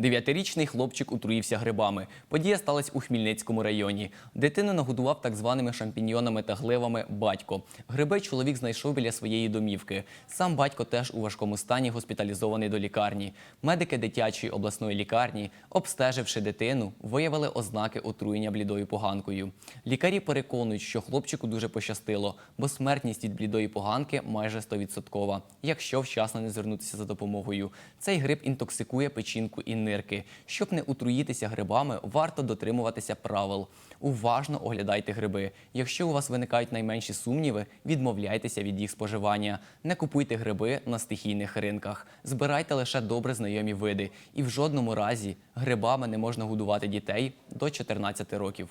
Дев'ятирічний хлопчик отруївся грибами. Подія сталася у Хмільницькому районі. Дитину нагодував так званими шампіньйонами та гливами батько. Гриби чоловік знайшов біля своєї домівки. Сам батько теж у важкому стані госпіталізований до лікарні. Медики дитячої обласної лікарні, обстеживши дитину, виявили ознаки отруєння блідою поганкою. Лікарі переконують, що хлопчику дуже пощастило, бо смертність від блідої поганки майже 100%, якщо вчасно не звернутися за допомогою. Цей гриб інтоксикує печінку і нирки. Щоб не отруїтися грибами, варто дотримуватися правил. Уважно оглядайте гриби. Якщо у вас виникають найменші сумніви, відмовляйтеся від їх споживання. Не купуйте гриби на стихійних ринках. Збирайте лише добре знайомі види. І в жодному разі грибами не можна годувати дітей до 14 років.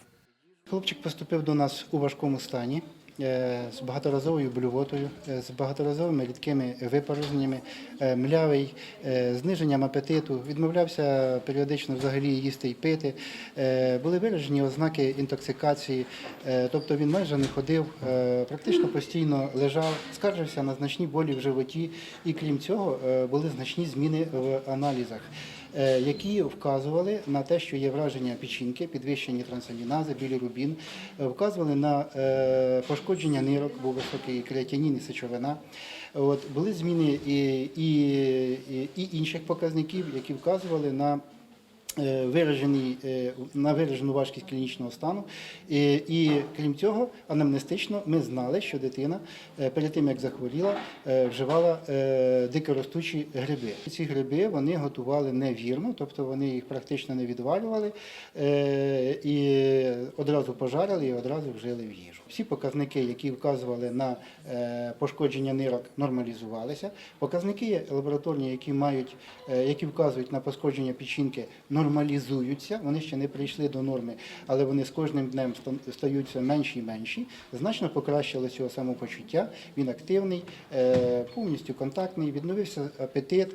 Хлопчик поступив до нас у важкому стані з багаторазовою блювотою, е, з багаторазовими рідкими випорожненнями, е, млявий, е, зниженням апетиту, відмовлявся періодично взагалі їсти і пити. Е, Були виражені ознаки інтоксикації, е, тобто він майже не ходив, е, практично постійно лежав, скаржився на значні болі в животі, і крім цього е, були значні зміни в аналізах. е, які вказували на те, що є враження печінки, підвищені трансамінази, білі рубін, вказували на е, пошкодження нирок, був високий креатинін і сечовина. От, були зміни і, і, і, інших показників, які вказували на е, виражений, е, на виражену важкість клінічного стану. І, і крім цього, анамнестично ми знали, що дитина е, перед тим, як захворіла, е, вживала е, дикоростучі гриби. Ці гриби вони готували невірно, тобто вони їх практично не відвалювали е, і одразу пожарили і одразу вжили в їжу. Всі показники, які вказували на е, пошкодження нирок, нормалізувалися. Показники лабораторні, які мають, е, які вказують на пошкодження печінки, нормалізуються. Вони ще не прийшли до норми, але вони з кожним днем ста- стають все менші і менші. Значно покращилось його самопочуття. Він активний, е, повністю контактний, відновився апетит.